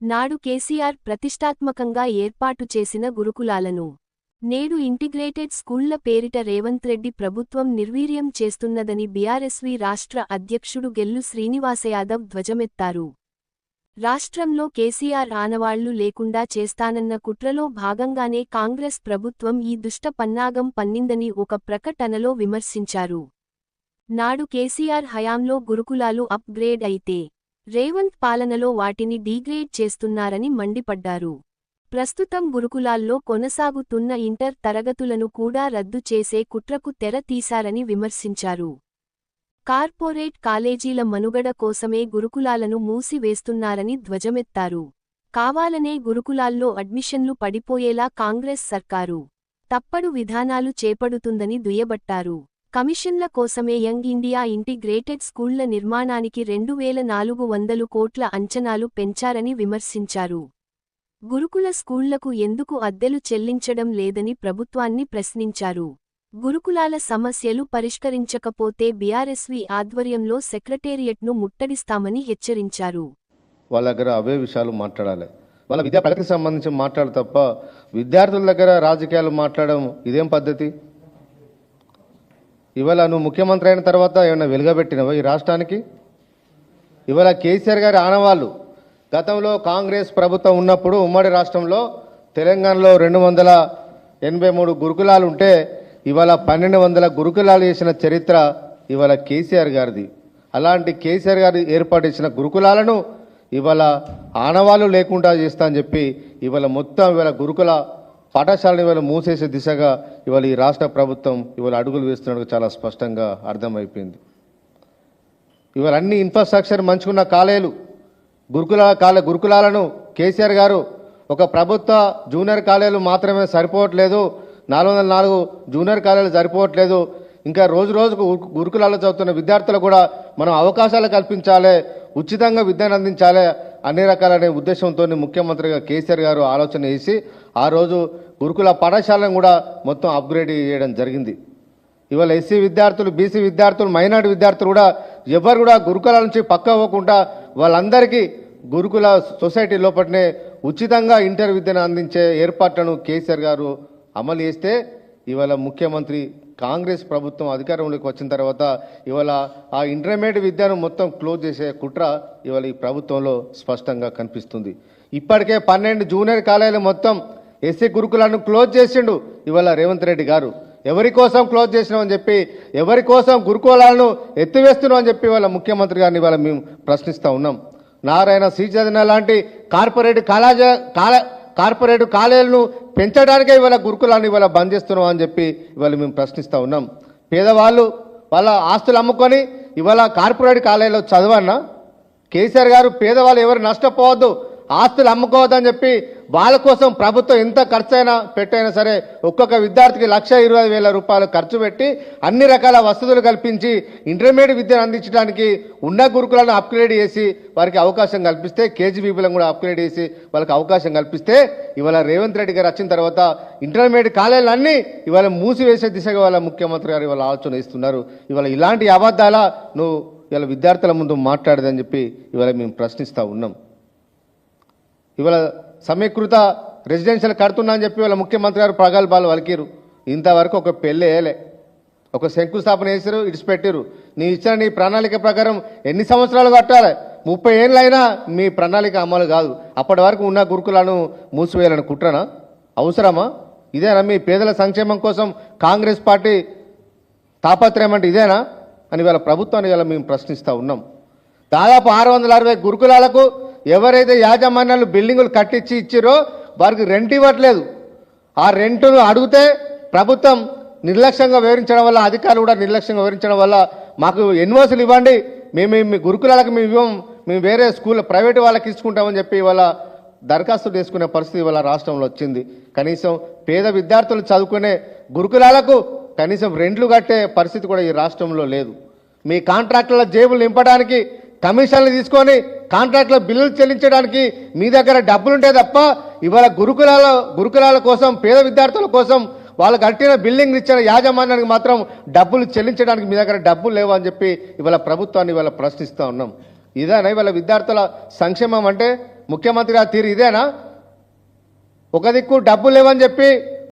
నాడు కేసీఆర్ ప్రతిష్టాత్మకంగా ఏర్పాటు చేసిన గురుకులాలను. నేడు ఇంటిగ్రేటెడ్ స్కూళ్ళ పేరిట రేవంత్ రెడ్డి ప్రభుత్వం నిర్వీర్యం చేస్తున్నదని బీఆర్ఎస్వీ రాష్ట్ర అధ్యక్షుడు గెల్లు శ్రీనివాసయాదవ్ ధ్వజమెత్తారు. రాష్ట్రంలో కేసీఆర్ ఆనవాళ్ళు లేకుండా చేస్తానన్న కుట్రలో భాగంగానే కాంగ్రెస్ ప్రభుత్వం ఈ దుష్ట పన్నాగం పన్నిందని ఒక ప్రకటనలో విమర్శించారు. నాడు కేసీఆర్ హయాంలో గురుకులాలు అప్ గ్రేడ్ అయితే రేవంత్ పాలనలో వాటిని డీగ్రేడ్ చేస్తున్నారని మండిపడ్డారు. ప్రస్తుతం గురుకులాల్లో కొనసాగుతున్న ఇంటర్ తరగతులను కూడా రద్దు చేసే కుట్రకు తెర తీశారని విమర్శించారు. కార్పొరేట్ కాలేజీల మనుగడ కోసమే గురుకులాలను మూసివేస్తున్నారని ధ్వజమెత్తారు. కావాలనే గురుకులాల్లో అడ్మిషన్లు పడిపోయేలా కాంగ్రెస్ సర్కారు తప్పడు విధానాలు చేపడుతుందని దుయ్యబట్టారు. కమిషన్ల కోసమే యంగ్ ఇండియా ఇంటిగ్రేటెడ్ స్కూళ్ళ నిర్మాణానికి రెండు వేల నాలుగు వందలు కోట్ల అంచనాలు పెంచారని విమర్శించారు. గురుకుల స్కూళ్ళకు ఎందుకు అద్దెలు చెల్లించడం లేదని ప్రభుత్వాన్ని ప్రశ్నించారు. గురుకులాల సమస్యలు పరిష్కరించకపోతే బీఆర్ఎస్వి ఆధ్వర్యంలో సెక్రటేరియట్ను ముట్టడిస్తామని హెచ్చరించారు. వాళ్ళ దగ్గర అవే విషయాలు మాట్లాడాలి. వాళ్ళ విద్యా ప్రగతికి సంబంధించి మాట్లాడు తప్ప విద్యార్థుల దగ్గర రాజకీయాలు మాట్లాడడం ఇదేం పద్ధతి? ఇవాళ నువ్వు ముఖ్యమంత్రి అయిన తర్వాత ఏమైనా వెలుగబెట్టినవా ఈ రాష్ట్రానికి? ఇవాళ కేసీఆర్ గారి ఆనవాళ్ళు గతంలో కాంగ్రెస్ ప్రభుత్వం ఉన్నప్పుడు ఉమ్మడి రాష్ట్రంలో తెలంగాణలో రెండు వందల ఎనభై మూడు గురుకులాలు ఉంటే ఇవాళ పన్నెండు వందల గురుకులాలు చేసిన చరిత్ర ఇవాళ కేసీఆర్ గారిది. అలాంటి కేసీఆర్ గారు ఏర్పాటు చేసిన గురుకులాలను ఇవాళ ఆనవాళ్ళు లేకుండా చేస్తా అని చెప్పి ఇవాళ మొత్తం ఇవాళ గురుకుల పాఠశాలను ఇవాళ మూసేసే దిశగా ఇవాళ ఈ రాష్ట్ర ప్రభుత్వం ఇవాళ అడుగులు వేస్తున్నట్టు చాలా స్పష్టంగా అర్థమైపోయింది. ఇవాళ అన్ని ఇన్ఫ్రాస్ట్రక్చర్ మంచుకున్న కాలేలు గురుకుల కాలే గురుకులాలను కేసీఆర్ గారు ఒక ప్రభుత్వ జూనియర్ కాలేజీలు మాత్రమే సరిపోవట్లేదు నాలుగు వందల నాలుగు జూనియర్ కాలేజీలు సరిపోవట్లేదు ఇంకా రోజు రోజుకు గురు- గురుకులాల్లో చదువుతున్న విద్యార్థులకు కూడా మనం అవకాశాలు కల్పించాలి ఉచితంగా విద్యను అందించాలి అన్ని రకాలనే ఉద్దేశంతో ముఖ్యమంత్రిగా కేసీఆర్ గారు ఆలోచన చేసి ఆ రోజు గురుకుల పాఠశాలను కూడా మొత్తం అప్గ్రేడ్ చేయడం జరిగింది. ఇవాళ ఎస్సీ విద్యార్థులు బీసీ విద్యార్థులు మైనార్టీ విద్యార్థులు కూడా ఎవరు కూడా గురుకుల నుంచి పక్క అవ్వకుండా వాళ్ళందరికీ గురుకుల సొసైటీ లోపలనే ఉచితంగా ఇంటర్ విద్యను అందించే ఏర్పాట్లను కేసీఆర్ గారు అమలు చేస్తే ఇవాళ ముఖ్యమంత్రి కాంగ్రెస్ ప్రభుత్వం అధికారంలోకి వచ్చిన తర్వాత ఇవాళ ఆ ఇంటర్మీడియట్ విద్యను మొత్తం క్లోజ్ చేసే కుట్ర ఇవాళ ఈ ప్రభుత్వంలో స్పష్టంగా కనిపిస్తుంది. ఇప్పటికే పన్నెండు జూనియర్ కాలేజీలు మొత్తం ఎస్సీ గురుకులను క్లోజ్ చేసిండు ఇవాళ రేవంత్ రెడ్డి గారు. ఎవరి కోసం క్లోజ్ చేసినామని చెప్పి ఎవరి కోసం గురుకులాలను ఎత్తివేస్తున్నాం అని చెప్పి వాళ్ళ ముఖ్యమంత్రి గారిని ఇవాళ మేము ప్రశ్నిస్తూ ఉన్నాం. నారాయణ శ్రీచంద్ర లాంటి కార్పొరేట్ కళాజ కాల కార్పొరేట్ కాలేజీలను పెంచడానికే ఇవాళ గురుకులాన్ని ఇవాళ బంద్ చేస్తున్నాం అని చెప్పి ఇవాళ మేము ప్రశ్నిస్తూ ఉన్నాం. పేదవాళ్ళు వాళ్ళ ఆస్తులు అమ్ముకొని ఇవాళ కార్పొరేట్ కాలేజీలో చదవన్నా కేసీఆర్ గారు పేదవాళ్ళు ఎవరు నష్టపోవద్దు ఆస్తులు అమ్ముకోవద్దని చెప్పి వాళ్ళ కోసం ప్రభుత్వం ఎంత ఖర్చు అయినా పెట్టైనా సరే ఒక్కొక్క విద్యార్థికి లక్ష ఇరవై వేల రూపాయలు ఖర్చు పెట్టి అన్ని రకాల వసతులు కల్పించి ఇంటర్మీడియట్ విద్యను అందించడానికి ఉన్న గురుకులను అప్గ్రేడ్ చేసి వారికి అవకాశం కల్పిస్తే కేజీబీబీలను కూడా అప్గ్రేడ్ చేసి వాళ్ళకి అవకాశం కల్పిస్తే ఇవాళ రేవంత్ రెడ్డి గారు వచ్చిన తర్వాత ఇంటర్మీడియట్ కాలేజీలు అన్నీ ఇవాళ మూసివేసే దిశగా వాళ్ళ ముఖ్యమంత్రి గారు ఇవాళ ఆలోచన ఇస్తున్నారు ఇవాళ ఇలాంటి అబద్ధాల నువ్వు ఇవాళ విద్యార్థుల ముందు మాట్లాడదని చెప్పి ఇవాళ మేము ప్రశ్నిస్తూ ఉన్నాం. ఇవాళ సమీకృత రెసిడెన్షియల్ కడుతున్నా అని చెప్పి వాళ్ళ ముఖ్యమంత్రి గారు ప్రగల్భాలు వలికిరు ఇంతవరకు ఒక పెళ్ళి వేయలే ఒక శంకుస్థాపన వేసారు ఇడిచిపెట్టారు నీ ఇచ్చిన నీ ప్రణాళిక ప్రకారం ఎన్ని సంవత్సరాలు కట్టాలి? ముప్పై ఏళ్ళైనా మీ ప్రణాళిక అమలు కాదు. అప్పటి వరకు ఉన్న గురుకులను మూసివేయాలని కుట్రనా? అవసరమా? ఇదేనా మీ పేదల సంక్షేమం కోసం కాంగ్రెస్ పార్టీ తాపత్రయం అంటే ఇదేనా? అని వాళ్ళ ప్రభుత్వాన్ని ఇలా మేము ప్రశ్నిస్తూ ఉన్నాం. దాదాపు ఆరు వందల అరవై గురుకులాలకు ఎవరైతే యాజమాన్యాలు బిల్డింగులు కట్టించి ఇచ్చిరో వారికి రెంట్ ఇవ్వట్లేదు. ఆ రెంటును అడిగితే ప్రభుత్వం నిర్లక్ష్యంగా వివరించడం వల్ల అధికారులు కూడా నిర్లక్ష్యంగా వివరించడం వల్ల మాకు ఎన్వోసులు ఇవ్వండి. మేము మీ గురుకులాలకు మేము ఇవ్వం. మేము వేరే స్కూల్ ప్రైవేట్ వాళ్ళకి ఇచ్చుకుంటామని చెప్పి ఇవాళ దరఖాస్తు చేసుకునే పరిస్థితి ఇవాళ రాష్ట్రంలో వచ్చింది. కనీసం పేద విద్యార్థులు చదువుకునే గురుకులాలకు కనీసం రెంట్లు కట్టే పరిస్థితి కూడా ఈ రాష్ట్రంలో లేదు. మీ కాంట్రాక్టుల జేబులు నింపడానికి కమిషన్లు తీసుకొని కాంట్రాక్ట్లో బిల్లులు చెల్లించడానికి మీ దగ్గర డబ్బులుంటే తప్ప ఇవాళ గురుకులాల గురుకులాల కోసం పేద విద్యార్థుల కోసం వాళ్ళు కట్టిన బిల్డింగ్ ఇచ్చిన యాజమాన్యానికి మాత్రం డబ్బులు చెల్లించడానికి మీ దగ్గర డబ్బులు లేవు అని చెప్పి ఇవాళ ప్రభుత్వాన్ని ఇవాళ ప్రశ్నిస్తూ ఉన్నాం. ఇదేనా ఇవాళ విద్యార్థుల సంక్షేమం అంటే ముఖ్యమంత్రి గారి తీరు ఇదేనా? ఒక దిక్కు డబ్బులు లేవని చెప్పి